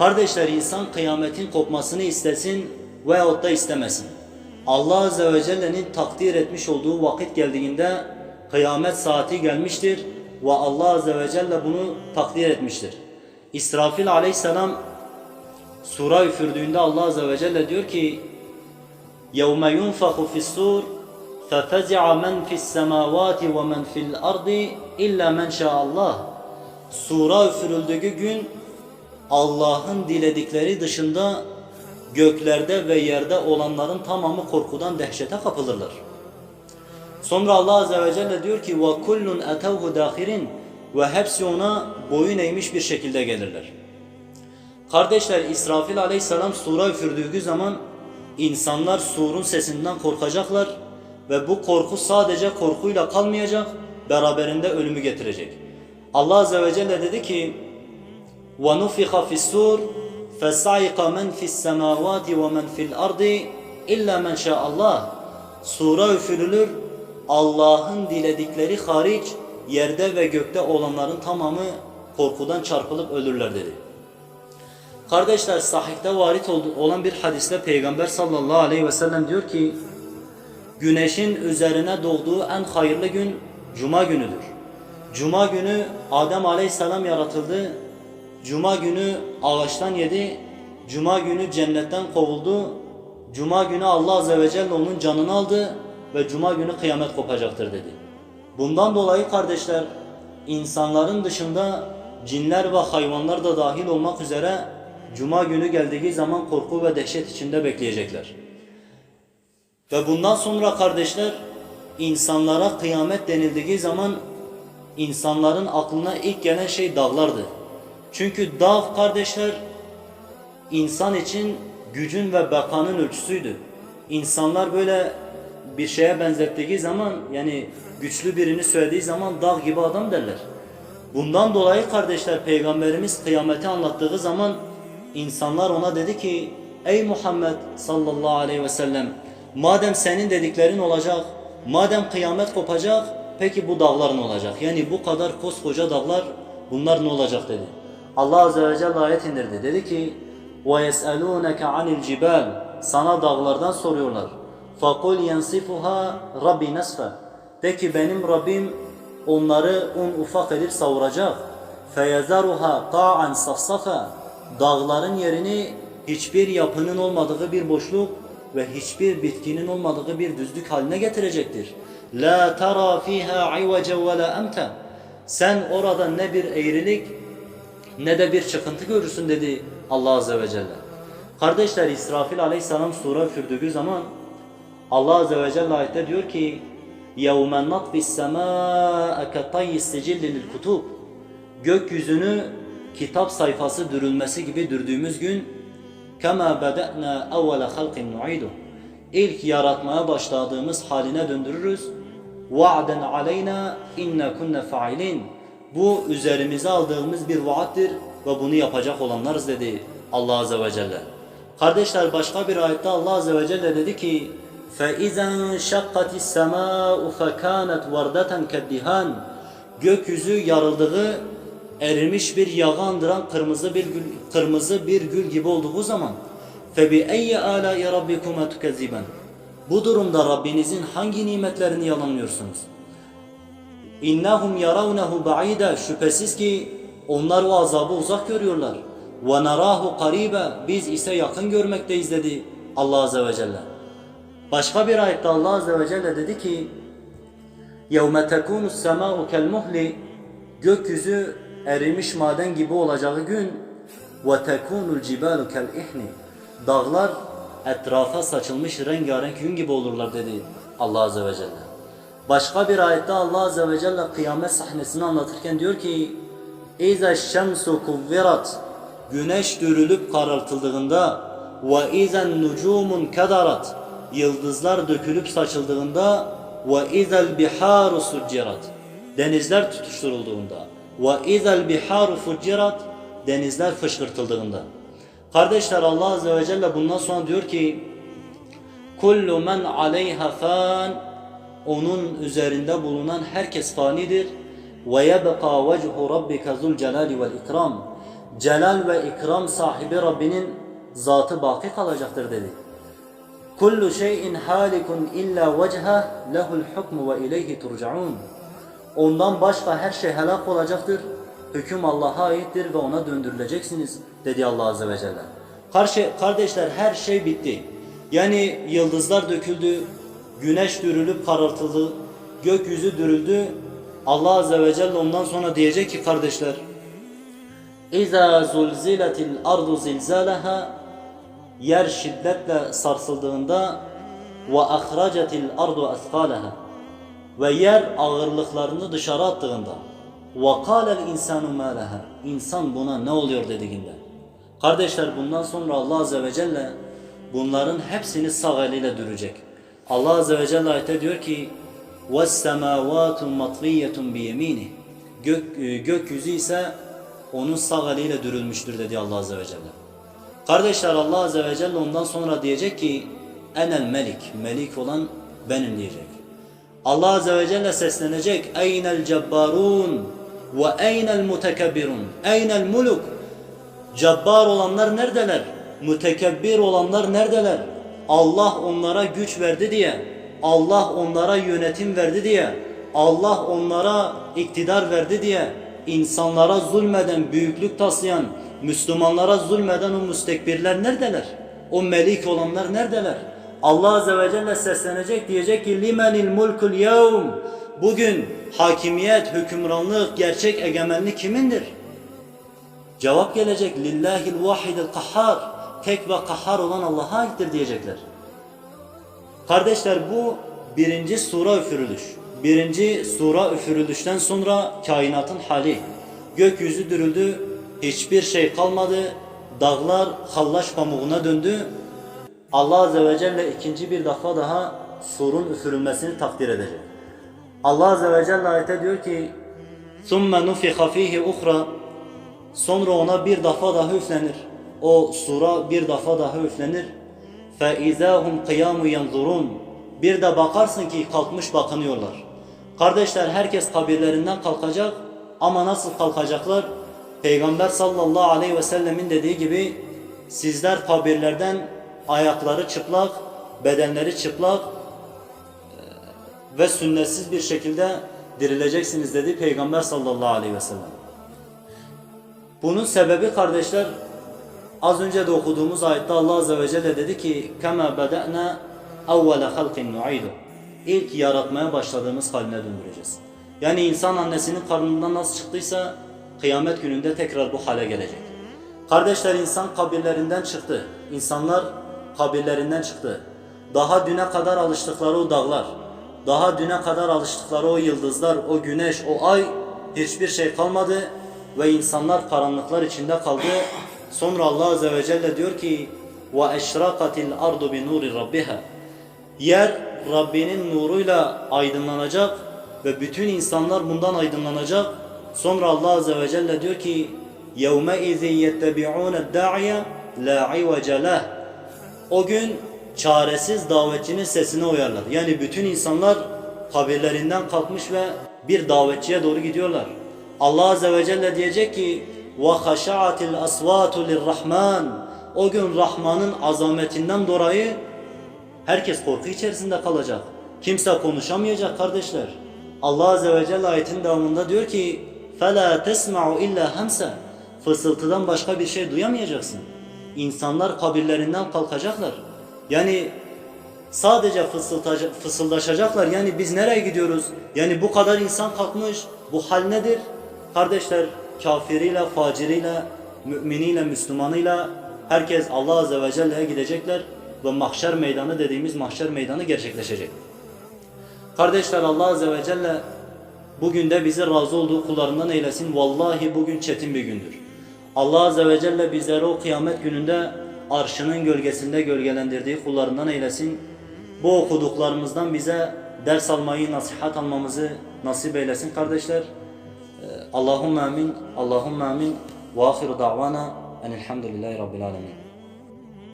Kardeşler insan kıyametin kopmasını istesin veyahut da istemesin. Allah Azze ve Celle'nin takdir etmiş olduğu vakit geldiğinde kıyamet saati gelmiştir ve Allah Azze ve Celle bunu takdir etmiştir. İsrafil aleyhisselam sura üfürdüğünde Allah Azze ve Celle diyor ki يَوْمَ يُنْفَخُ فِي السُّورِ فَفَزِعَ مَنْ فِي السَّمَاوَاتِ وَمَنْ فِي الْأَرْضِ إِلَّا مَنْ شَاءَ اللّٰهِ Sura üfürüldüğü gün Allah'ın diledikleri dışında göklerde ve yerde olanların tamamı korkudan dehşete kapılırlar. Sonra Allah Azze ve Celle diyor ki وَكُلٌّ اَتَوْهُ دَاخِرٍ Ve hepsi ona boyun eğmiş bir şekilde gelirler. Kardeşler İsrafil aleyhisselam sura üfürdüğü zaman insanlar surun sesinden korkacaklar ve bu korku sadece korkuyla kalmayacak, beraberinde ölümü getirecek. Allah Azze ve Celle dedi ki وَنُفِخَ فِي السُّورِ فَسَعِقَ مَنْ فِي السَّمَاوَاتِ وَمَنْ فِي الْأَرْضِ اِلَّا مَنْ شَاءَ اللّٰهِ Sura üfürülür, Allah'ın diledikleri hariç yerde ve gökte olanların tamamı korkudan çarpılıp ölürler dedi. Kardeşler sahihte varit oldu- olan bir hadiste Peygamber sallallahu aleyhi ve sellem diyor ki Güneşin üzerine doğduğu en hayırlı gün Cuma günüdür. Cuma günü Adem aleyhisselam yaratıldı. Cuma günü ağaçtan yedi. Cuma günü cennetten kovuldu. Cuma günü Allah azze ve celle onun canını aldı ve Cuma günü kıyamet kopacaktır dedi. Bundan dolayı kardeşler insanların dışında cinler ve hayvanlar da dahil olmak üzere Cuma günü geldiği zaman korku ve dehşet içinde bekleyecekler. Ve bundan sonra kardeşler insanlara kıyamet denildiği zaman insanların aklına ilk gelen şey dağlardı. Çünkü dağ kardeşler insan için gücün ve bekanın ölçüsüydü. İnsanlar böyle bir şeye benzettiği zaman yani güçlü birini söylediği zaman dağ gibi adam derler. Bundan dolayı kardeşler Peygamberimiz kıyameti anlattığı zaman insanlar ona dedi ki Ey Muhammed sallallahu aleyhi ve sellem madem senin dediklerin olacak madem kıyamet kopacak peki bu dağlar ne olacak? Yani bu kadar koskoca dağlar bunlar ne olacak dedi. Allah azze ve celle ayet indirdi. Dedi ki وَيَسْأَلُونَكَ عَنِ الْجِبَالِ Sana dağlardan soruyorlar. فَقُلْ يَنْصِفُهَا رَبِّ نَسْفًا De ki benim Rabbim onları un ufak edip savuracak. فَيَذَرُهَا قَاعًا صَفْصَفًا Dağların yerini hiçbir yapının olmadığı bir boşluk ve hiçbir bitkinin olmadığı bir düzlük haline getirecektir. La tara fiha iwaca ve la amta. Sen orada ne bir eğrilik ne de bir çıkıntı görürsün dedi Allah azze ve celle. Kardeşler İsrafil aleyhisselam sura üfürdüğü zaman Allah azze ve celle ayette diyor ki يَوْمَ نَطْبِ السَّمَاءَ كَطَيِّ السِّجِلِّ لِلْكُتُوبِ Gökyüzünü kitap sayfası dürülmesi gibi dürdüğümüz gün كَمَا بَدَأْنَا اَوَّلَ خَلْقٍ نُعِيدُ İlk yaratmaya başladığımız haline döndürürüz. وَعْدًا عَلَيْنَا اِنَّا كُنَّ فَعِلِينَ Bu üzerimize aldığımız bir vaattir ve bunu yapacak olanlarız dedi Allah Azze ve Celle. Kardeşler başka bir ayette Allah Azze ve Celle dedi ki فَاِذَا شَقَّتِ السَّمَاءُ فَكَانَتْ وَرْدَةً كَالدِّهَانِ Gökyüzü yarıldığı erimiş bir yağı andıran kırmızı bir gül, kırmızı bir gül gibi olduğu zaman فَبِأَيِّ آلَاءِ رَبِّكُمَا تُكَذِّبًا Bu durumda Rabbinizin hangi nimetlerini yalanlıyorsunuz? İnnahum yarawnahu ba'ida şüphesiz ki onlar o azabı uzak görüyorlar. Ve narahu qariba biz ise yakın görmekteyiz dedi Allah azze ve celle. Başka bir ayette Allah azze ve celle dedi ki: "Yevme tekunu sema'u kel muhli" Gökyüzü erimiş maden gibi olacağı gün ve tekunul cibalu kel ihni Dağlar etrafa saçılmış rengarenk yün gibi olurlar dedi Allah azze ve celle. Başka bir ayette Allah Azze ve Celle kıyamet sahnesini anlatırken diyor ki İza şemsu kuvvirat Güneş dürülüp karartıldığında izen nucumun kedarat Yıldızlar dökülüp saçıldığında izel biharu succirat Denizler tutuşturulduğunda izel biharu fuccirat Denizler fışkırtıldığında. Kardeşler Allah Azze ve Celle bundan sonra diyor ki Kullu men aleyha fan onun üzerinde bulunan herkes fanidir. Ve yebqa vechu rabbike zul celali vel ikram. celal ve ikram sahibi Rabbinin zatı baki kalacaktır dedi. Kullu şeyin halikun illa vechah lehul hukmu ve ileyhi turcaun. Ondan başka her şey helak olacaktır. Hüküm Allah'a aittir ve ona döndürüleceksiniz dedi Allah Azze ve Celle. Karşı, kardeşler her şey bitti. Yani yıldızlar döküldü, güneş dürülüp karartıldı, gökyüzü dürüldü. Allah Azze ve Celle ondan sonra diyecek ki kardeşler İza zulziletil ardu zilzalaha yer şiddetle sarsıldığında ve ahracetil ardu asfalaha ve yer ağırlıklarını dışarı attığında ve kâlel insanu mâ leha insan buna ne oluyor dediğinde kardeşler bundan sonra Allah Azze ve Celle bunların hepsini sağ eliyle dürecek. Allah Azze ve Celle ayette diyor ki وَالسَّمَاوَاتُ مَطْوِيَّةٌ بِيَم۪ينِهِ Gök, e, gökyüzü ise onun sağ eliyle dürülmüştür dedi Allah Azze ve Celle. Kardeşler Allah Azze ve Celle ondan sonra diyecek ki enel melik, melik olan benim diyecek. Allah Azze ve Celle seslenecek eynel cebbarun ve eynel mutekebbirun eynel muluk Cabbar olanlar neredeler? Mütekebbir olanlar neredeler? Allah onlara güç verdi diye, Allah onlara yönetim verdi diye, Allah onlara iktidar verdi diye, insanlara zulmeden, büyüklük taslayan, Müslümanlara zulmeden o müstekbirler neredeler? O melik olanlar neredeler? Allah Azze ve Celle seslenecek diyecek ki limenil mulkul yevm Bugün hakimiyet, hükümranlık, gerçek egemenlik kimindir? Cevap gelecek lillahil vahidil kahhar tek ve kahhar olan Allah'a aittir diyecekler. Kardeşler bu birinci sura üfürülüş. Birinci sura üfürülüşten sonra kainatın hali. Gökyüzü dürüldü, hiçbir şey kalmadı, dağlar hallaç pamuğuna döndü. Allah Azze ve Celle ikinci bir defa daha surun üfürülmesini takdir edecek. Allah Azze ve Celle ayette diyor ki ثُمَّ نُفِخَ ف۪يهِ اُخْرَى Sonra ona bir defa daha üflenir. O sura bir defa daha üflenir. فَاِذَا هُمْ قِيَامُ يَنْظُرُونَ Bir de bakarsın ki kalkmış bakınıyorlar. Kardeşler herkes kabirlerinden kalkacak ama nasıl kalkacaklar? Peygamber sallallahu aleyhi ve sellemin dediği gibi sizler kabirlerden ayakları çıplak, bedenleri çıplak e, ve sünnetsiz bir şekilde dirileceksiniz dedi Peygamber sallallahu aleyhi ve sellem. Bunun sebebi kardeşler az önce de okuduğumuz ayette Allah Azze ve Celle dedi ki كَمَا بَدَأْنَا اَوَّلَ خَلْقٍ نُعِيدُ İlk yaratmaya başladığımız haline döndüreceğiz. Yani insan annesinin karnından nasıl çıktıysa kıyamet gününde tekrar bu hale gelecek. Kardeşler insan kabirlerinden çıktı. İnsanlar kabirlerinden çıktı. Daha düne kadar alıştıkları o dağlar, daha düne kadar alıştıkları o yıldızlar, o güneş, o ay hiçbir şey kalmadı ve insanlar karanlıklar içinde kaldı. Sonra Allah Azze ve Celle diyor ki وَاَشْرَقَتِ الْاَرْضُ بِنُورِ رَبِّهَا Yer Rabbinin nuruyla aydınlanacak ve bütün insanlar bundan aydınlanacak. Sonra Allah Azze ve Celle diyor ki يَوْمَئِذٍ يَتَّبِعُونَ الدَّاعِيَ لَا عِوَجَ لَهُ O gün çaresiz davetçinin sesine uyarlar. Yani bütün insanlar kabirlerinden kalkmış ve bir davetçiye doğru gidiyorlar. Allah Azze ve Celle diyecek ki وَخَشَعَتِ الْأَصْوَاتُ لِلرَّحْمَانِ O gün Rahman'ın azametinden dolayı herkes korku içerisinde kalacak. Kimse konuşamayacak kardeşler. Allah Azze ve Celle ayetin devamında diyor ki فَلَا تَسْمَعُ اِلَّا هَمْسًا Fısıltıdan başka bir şey duyamayacaksın. İnsanlar kabirlerinden kalkacaklar. Yani sadece fısıltaca- fısıldaşacaklar. Yani biz nereye gidiyoruz? Yani bu kadar insan kalkmış. Bu hal nedir? Kardeşler kafiriyle, faciriyle, müminiyle, Müslümanıyla herkes Allah Azze ve Celle'ye gidecekler ve mahşer meydanı dediğimiz mahşer meydanı gerçekleşecek. Kardeşler Allah Azze ve Celle bugün de bizi razı olduğu kullarından eylesin. Vallahi bugün çetin bir gündür. Allah Azze ve Celle bizleri o kıyamet gününde arşının gölgesinde gölgelendirdiği kullarından eylesin. Bu okuduklarımızdan bize ders almayı, nasihat almamızı nasip eylesin kardeşler. اللهم آمين. اللهم آمين. وآخر دعوانا أن الحمد لله رب العالمين.